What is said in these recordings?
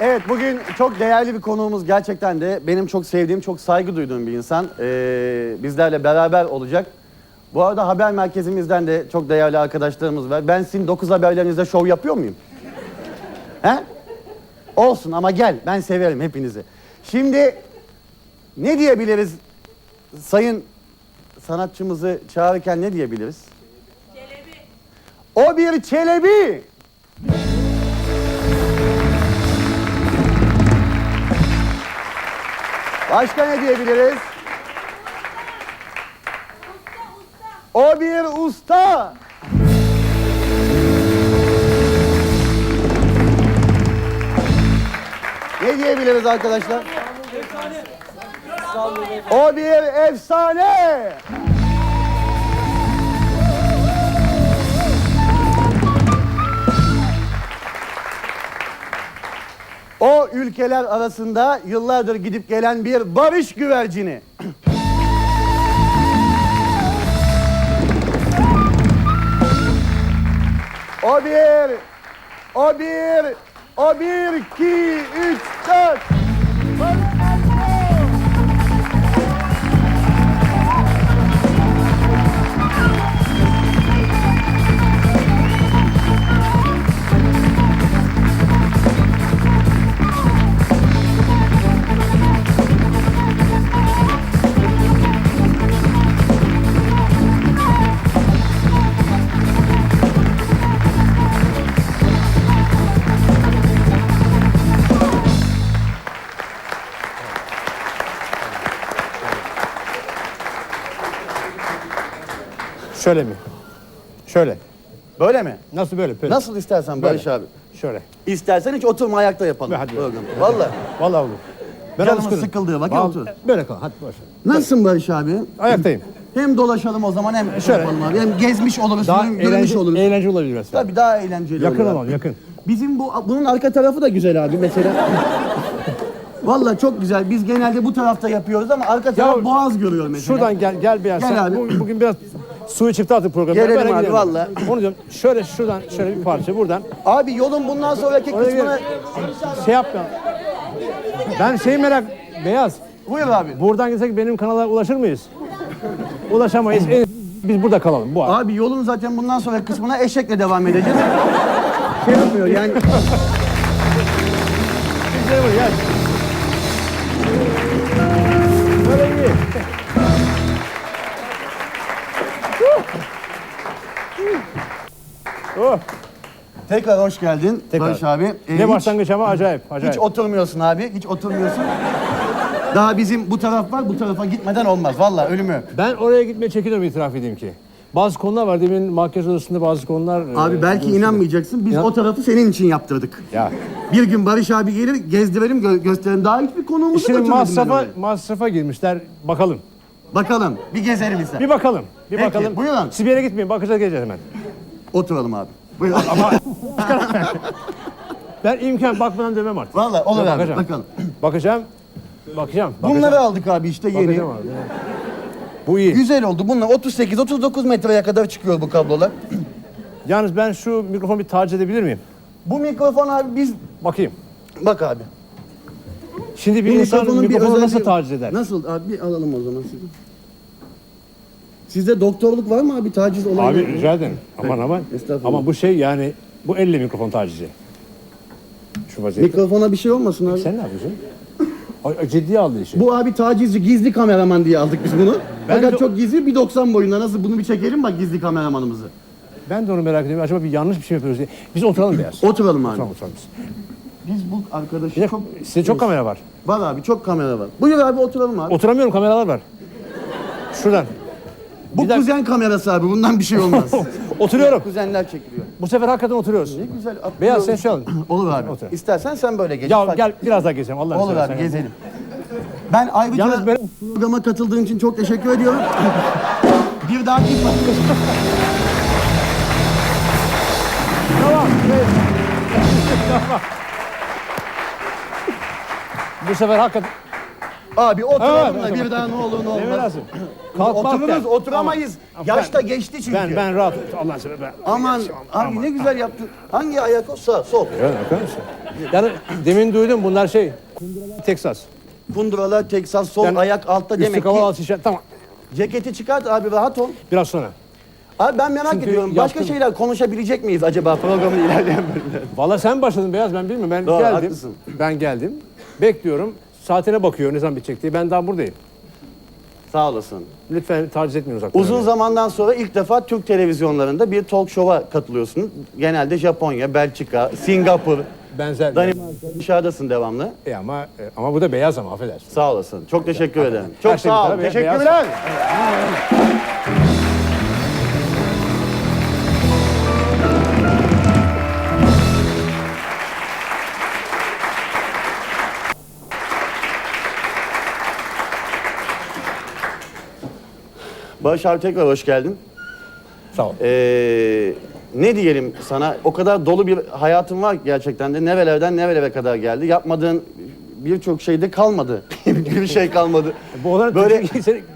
Evet bugün çok değerli bir konuğumuz gerçekten de benim çok sevdiğim, çok saygı duyduğum bir insan. Ee, bizlerle beraber olacak. Bu arada haber merkezimizden de çok değerli arkadaşlarımız var. Ben sizin 9 haberlerinizde şov yapıyor muyum? He? Olsun ama gel ben severim hepinizi. Şimdi ne diyebiliriz sayın sanatçımızı çağırırken ne diyebiliriz? O bir çelebi. Başka ne diyebiliriz? O bir usta. Ne diyebiliriz arkadaşlar? O bir efsane. O ülkeler arasında yıllardır gidip gelen bir barış güvercini. O bir, o bir, o bir, iki, üç, dört. Şöyle mi? Şöyle. Böyle mi? Nasıl böyle? böyle. Nasıl istersen Barış abi. Şöyle. İstersen hiç oturma ayakta yapalım. Hadi. programı. Vallahi. Vallahi olur. Ben Canımız alışkınım. sıkıldığı vakit Vallahi- otur. Böyle kal. Hadi boş. ver. Nasılsın Barış abi? Ayaktayım. Hem dolaşalım o zaman hem Şöyle. yapalım abi. Hem gezmiş oluruz, Daha görmüş eğlence, oluruz. eğlence olabilir biraz. Tabii daha eğlenceli Yakın olur. abi. olalım yakın. Bizim bu bunun arka tarafı da güzel abi mesela. Vallahi çok güzel. Biz genelde bu tarafta yapıyoruz ama arka taraf boğaz görüyor mesela. Şuradan gel gel biraz. Gel Sen abi. bu- bugün biraz suyu çıktı artık programda. Gelelim abi, vallahi. Onu diyorum. Şöyle şuradan şöyle bir parça buradan. Abi yolun bundan sonraki Oraya kısmını... Şey yapma. Ben şeyi merak... Beyaz. Buyur abi. Buradan gitsek benim kanala ulaşır mıyız? Ulaşamayız. En- Biz burada kalalım. Bu Abi yolun zaten bundan sonraki kısmına eşekle devam edeceğiz. şey yapmıyor yani. Gel buraya, gel. Böyle iyi. Oh, Tekrar hoş geldin Tekrar. Barış abi. Ee, ne hiç- başlangıç ama acayip, acayip. Hiç oturmuyorsun abi, hiç oturmuyorsun. Daha bizim bu taraf var, bu tarafa gitmeden olmaz. Vallahi ölümü. Ben oraya gitmeye çekiniyorum itiraf edeyim ki. Bazı konular var. Demin makyaj odasında bazı konular... Abi e, belki konuştuk. inanmayacaksın. Biz İnan- o tarafı senin için yaptırdık. Ya. Bir gün Barış abi gelir, gezdirelim, gö- gösterelim. Daha hiçbir konuğumuzu Şimdi götürmedim ben masrafa, masrafa girmişler. Bakalım. Bakalım, bir gezelim biz. Bir bakalım. Bir Peki, bakalım. buyurun. Siz bir yere gitmeyin. Bakacağız geleceğiz hemen. Oturalım abi. Buyurun. Ben imkan bakmadan dövmem artık. Vallahi olur abi, bakacağım. bakalım. Bakacağım. Bakacağım. bakacağım. Bunları aldık abi işte yeni. Bakacağım abi. Bu iyi. Güzel oldu. Bunlar 38-39 metreye kadar çıkıyor bu kablolar. Yalnız ben şu mikrofonu bir taciz edebilir miyim? Bu mikrofon abi biz... Bakayım. Bak abi. Şimdi bir Bu insan mikrofonun bir mikrofonu nasıl özelliği- taciz eder? Nasıl abi bir alalım o zaman sizi. Sizde doktorluk var mı abi taciz olayı? Abi rica ederim. Aman aman. Estağfurullah. Ama bu şey yani bu elle mikrofon tacizi. Şu vaziyette. Mikrofona bir şey olmasın abi. Sen ne yapıyorsun? Ay, ciddiye aldı işi. Bu abi tacizci gizli kameraman diye aldık biz bunu. Ben Fakat de- çok gizli 1.90 boyunda nasıl bunu bir çekelim bak gizli kameramanımızı. Ben de onu merak ediyorum. Acaba bir yanlış bir şey mi yapıyoruz diye. Biz oturalım biraz. Oturalım abi. Oturalım oturalım biz. Biz bu arkadaşı Bir de çok... Sizde çok kamera var. Var abi çok kamera var. Buyur abi oturalım abi. Oturamıyorum kameralar var. Şuradan. Bu bir dakika. kuzen kamerası abi bundan bir şey olmaz. Oturuyorum. Kuzenler çekiliyor. Bu sefer hakikaten oturuyoruz. Ne güzel. Beyaz sen şu an. Olur abi. Otur. İstersen sen böyle geç. Ya Fark- gel biraz daha gezelim. Allah Olur abi gezelim. Ben ayrıca Yalnız ben- programa katıldığın için çok teşekkür ediyorum. bir dahaki Tamam. evet. Tamam. Bu sefer hakikaten Abi oturalım da bir daha ne olur ne Ne olmaz. lazım? Kalkmak Otururuz der. oturamayız. Ama Yaş da ben- geçti çünkü. Ben ben rahat Allah aşkına ben. Aman abi ne güzel yaptın. Hangi ayak o sağ sol. Ya, bakar mısın? Yani demin duydum bunlar şey Texas. Kunduralar Texas sol Yani ayak altta Üstü demek kaval ki. altı şişe. Tamam. Ceketi çıkart abi rahat ol. Biraz sonra. Abi ben merak Çünkü ediyorum. Başka yaptım. şeyler konuşabilecek miyiz acaba programın ilerleyen bölümlerinde? Valla sen başladın Beyaz ben bilmiyorum. Ben Doğru, geldim. haklısın. Ben geldim. Bekliyorum. Saatine bakıyor ne zaman bitecek diye. Ben daha buradayım. Sağ olasın. Lütfen taciz etmeyin uzaktan. Uzun zamandan sonra ilk defa Türk televizyonlarında bir talk show'a katılıyorsun. Genelde Japonya, Belçika, Singapur, Benzer. Danimarka dışarıdasın devamlı. E ama e, ama bu da beyaz ama affedersin. Sağ olasın. Çok teşekkür ederim. Her Çok şey sağ ol. tarafa, Teşekkürler. Barış abi tekrar hoş geldin. Sağ ol. Ee, ne diyelim sana? O kadar dolu bir hayatın var ki gerçekten de. Nevelerden nevelere kadar geldi. Yapmadığın birçok şeyde kalmadı. bir şey kalmadı. Bu olan Böyle-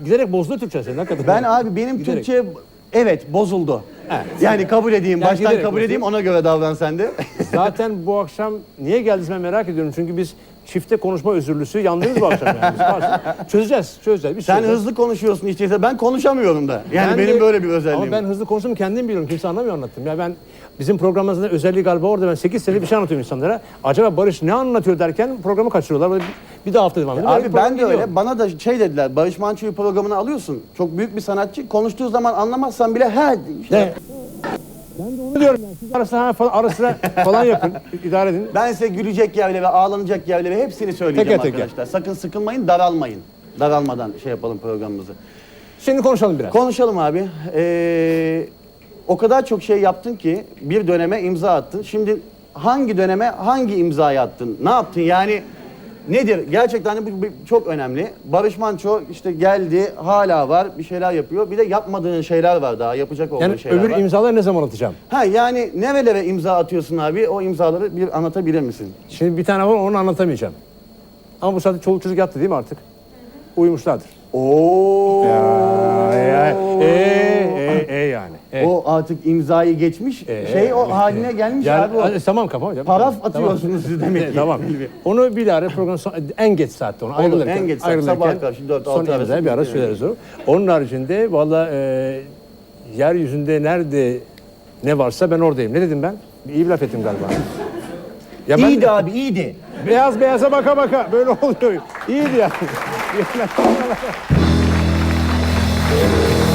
giderek, bozdu Türkçe senin hakikaten. Ben abi benim Giderek. Türkçe evet bozuldu. Evet. Yani kabul edeyim, Yani baştan kabul bozuldu. edeyim ona göre davran sen de. Zaten bu akşam niye geldiniz ben merak ediyorum. Çünkü biz çifte konuşma özürlüsü yandınız bu akşam yani. Çözeceğiz, çözeceğiz. Biz sen çözeceğiz. hızlı konuşuyorsun işte. Ben konuşamıyorum da. Yani Ben benim de- böyle bir özelliğim. Ama ben hızlı konuştum kendim biliyorum. Kimse anlamıyor anlattım. Ya ben bizim programımızda özelliği galiba orada ben 8 sene bir şey anlatıyorum insanlara. Acaba Barış ne anlatıyor derken programı kaçırıyorlar. Böyle bir, bir daha hafta devam ediyor. Abi ben de öyle. Bana da şey dediler. Barış Manço'yu programına alıyorsun. Çok büyük bir sanatçı. Konuştuğu zaman anlamazsan bile he işte. Ne? Ben de onu diyorum. Yani. Siz ara sıra, falan, ara sıra falan yapın. idare edin. Ben size gülecek yerleri, ağlanacak yerleri hepsini söyleyeceğim Teker teker. arkadaşlar. Sakın sıkılmayın, daralmayın. Daralmadan şey yapalım programımızı. Şimdi konuşalım biraz. Konuşalım abi. Ee, o kadar çok şey yaptın ki bir döneme imza attın. Şimdi hangi döneme hangi imzayı attın? Ne yaptın? Yani nedir? Gerçekten de bu, bu çok önemli. Barış Manço işte geldi, hala var, bir şeyler yapıyor. Bir de yapmadığın şeyler var daha, yapacak olduğun yani şeyler öbür var. imzaları ne zaman atacağım? ha yani nerelere imza atıyorsun abi? O imzaları bir anlatabilir misin? Şimdi bir tane var onu anlatamayacağım. Ama bu saatte çoluk çocuk yattı değil mi artık? Uyumuşlardır. Oo. Ya, e, e, e yani. E. O artık imzayı geçmiş, Ee, şey o haline gelmiş Yani, abi o. hadi, tamam kafam. Paraf atıyorsunuz siz demek ki. tamam. Onu bir ara program son, en geç saatte onu Olur, ayrılırken. en geç saat, ayrılırken sabah karşı dört, son altı arası imzayı bir ara söyleriz o. Onun haricinde valla e, yeryüzünde nerede ne varsa ben oradayım. Ne dedim ben? İyi bir laf ettim galiba. Ya ben- İyiydi abi iyiydi. Beyaz beyaza baka baka böyle oluyor. İyiydi yani.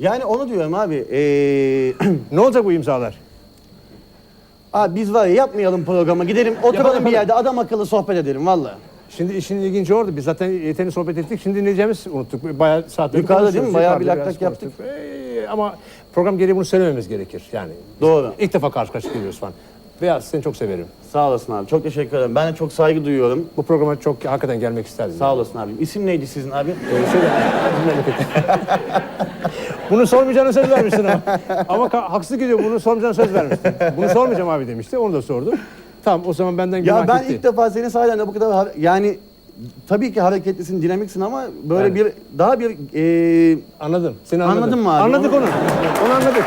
Yani onu diyorum abi. Ee, ne olacak bu imzalar? abi biz var ya yapmayalım programı. Gidelim oturalım Yapalım, bir yerde adam akıllı sohbet edelim valla. Şimdi işin ilginci orada. Biz zaten yeterince sohbet ettik. Şimdi dinleyeceğimizi unuttuk. Bayağı saatler Yukarıda değil mi? Bayağı bir lak lak yaptık. Ee, ama program gereği bunu söylememiz gerekir. Yani Doğru. ilk defa karşı karşıya geliyoruz falan. Beyaz seni çok severim. Sağ olasın abi. Çok teşekkür ederim. Ben de çok saygı duyuyorum. Bu programa çok hakikaten gelmek isterdim. Sağ olasın abi. İsim neydi sizin abi? Ee, şöyle, bizim. bunu sormayacağını söz vermiştin ama. Ama haksızlık ediyor. Bunu sormayacağını söz vermiştin. Bunu sormayacağım abi demişti. Onu da sordu. Tamam o zaman benden günah Ya ben gitti. ilk defa seni sahiden de bu kadar har- yani tabii ki hareketlisin, dinamiksin ama böyle Yani. bir daha bir ee, Anladım. Seni anladım. Anladın mı abi? Anladık Onu- onu. Anladık.